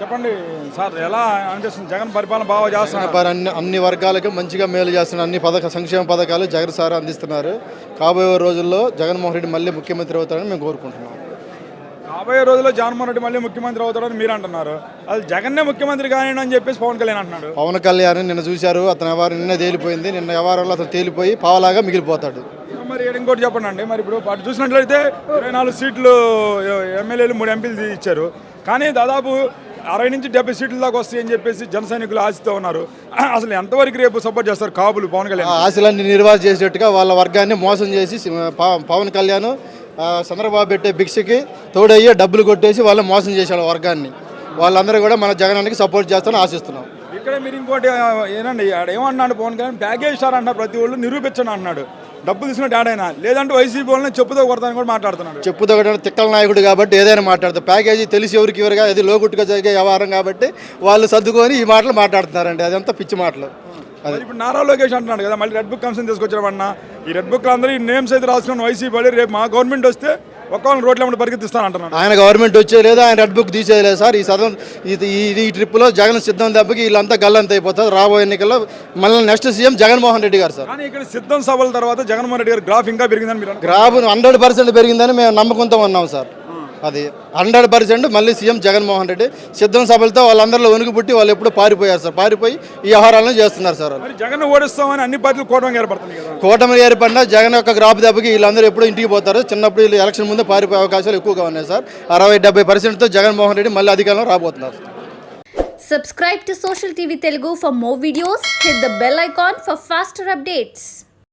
చెప్పండి సార్ ఎలా అనిపిస్తుంది? జగన్ పరిపాలన బాగా చేస్తున్నారు. అన్ని అన్ని వర్గాలకు మంచిగా మేలు చేస్తున్న అన్ని పథక సంక్షేమ పథకాలు జగన్ సార్ అందిస్తున్నారు. కాబోయే రోజుల్లో జగన్మోహన్ రెడ్డి మళ్ళీ ముఖ్యమంత్రి అవుతారని మేము కోరుకుంటున్నాం. రాబోయే రోజుల్లో జగన్మోహన్ రెడ్డి మళ్ళీ ముఖ్యమంత్రి అవుతాడని మీరు అంటున్నారు. అది జగన్నే ముఖ్యమంత్రి కానీ అని చెప్పేసి పవన్ కళ్యాణ్ అంటున్నాడు. పవన్ కళ్యాణ్ నిన్న చూశారు అతని వ్యవహారం నిన్న తేలిపోయింది నిన్న వ్యవహారంలో అతను తేలిపోయి పావలాగా మిగిలిపోతాడు. మరి ఇంకోటి చెప్పండి అండి మరి ఇప్పుడు అటు చూసినట్లయితే ఇరవై నాలుగు సీట్లు ఎమ్మెల్యేలు మూడు ఎంపీలు ఇచ్చారు. కానీ దాదాపు అరవై నుంచి డెబ్బై సీట్ల దాకా వస్తాయి అని చెప్పేసి జన సైనికులు ఆశతో ఉన్నారు. అసలు ఎంతవరకు రేపు సపోర్ట్ చేస్తారు కాపులు పవన్ కళ్యాణ్? ఆశలన్నీ నిర్వాహ చేసేట్టుగా వాళ్ళ వర్గాన్ని మోసం చేసి పవన్ కళ్యాణ్ చంద్రబాబు పెట్టే భిక్షకి తోడయ్యే డబ్బులు కొట్టేసి వాళ్ళని మోసం చేశాడు వర్గాన్ని. వాళ్ళందరూ కూడా మన జగనానికి సపోర్ట్ చేస్తామని ఆశిస్తున్నాం. ఇక్కడ మీరు ఇంకోటి ఏనండి ఏమన్నాడు పవన్ కళ్యాణ్? ప్యాకేజ్ స్టార్ అంటారు ప్రతి ఒళ్ళు నిరూపించండి అన్నాడు. డబ్బు తీసుకున్న డాడైనా లేదంటే వైసీపీ వాళ్ళని చెప్పుతో కొడతాను కూడా మాట్లాడుతున్నాడు. చెప్పుతో తిక్కల నాయకుడు కాబట్టి ఏదైనా మాట్లాడతారు. ప్యాకేజీ తెలిసి ఎవరికి ఎవరుగా అది లోగుట్టుగా జరిగే వ్యవహారం కాబట్టి వాళ్ళు సర్దుకొని ఈ మాటలు మాట్లాడుతున్నారండి. అదంతా పిచ్చి మాటలు. ఇప్పుడు నారా లోకేష్ అంటున్నాడు కదా మళ్ళీ రెడ్ బుక్ కమిషన్ తీసుకొచ్చామన్నా ఈ రెడ్ బుక్ అందరూ ఈ నేమ్స్ అయితే రాసుకుని వైసీపీ వాళ్ళు రేపు మా గవర్నమెంట్ వస్తే ఒక్కళ్ళని రోడ్ల వెంట పరిగెత్తిస్తాను అంటున్నాడు. ఆయన గవర్నమెంట్ వచ్చే లేదు ఆయన రెడ్ బుక్ తీసేయలేదు సార్. ఈ సదం ఇది ఈ- ట్రిప్లో జగన్ సిద్ధం దెబ్బకి వీళ్ళంతా గల్లంత అయిపోతారు. రాబోయే ఎన్నికల్లో మళ్ళీ నెక్స్ట్ సీఎం జగన్మోహన్ రెడ్డి గారు సార్. కానీ ఇక్కడ సిద్ధం సభల తర్వాత జగన్మోహన్ రెడ్డి గారి గ్రాఫ్ ఇంకా పెరిగిందని మీరు? గ్రాఫ్ హండ్రెడ్ పర్సెంట్ పెరిగిందని మేము నమ్మకంతో ఉన్నాం సార్. అది హండ్రెడ్ పర్సెంట్ మళ్ళీ సీఎం జగన్మోహన్ రెడ్డి సిద్ధం సభలతో వాళ్ళందరిలో వణుకు పుట్టి వాళ్ళు ఎప్పుడు పారిపోయారు సార్. పారిపోయి ఈ వ్యవహారాలను చేస్తున్నారు సార్ జగన్ ఓడిస్తామని అన్ని పార్టీలు కూటమి ఏర్పడుతుంది కూటమి ఏర్పడినా జగన్ యొక్క గ్రాఫ్ దెబ్బకి వీళ్ళందరూ ఎప్పుడు ఇంటికి పోతారు చిన్నప్పుడు వీళ్ళు ఎలక్షన్ ముందే పారిపోయే అవకాశాలు ఎక్కువగా ఉన్నాయి సార్ అరవై డెబ్బై పర్సెంట్తో జగన్మోహన్ రెడ్డి మళ్ళీ అధికారంలో రాబోతున్నారు Subscribe to Social TV Telugu for more videos. Hit the bell icon for faster updates.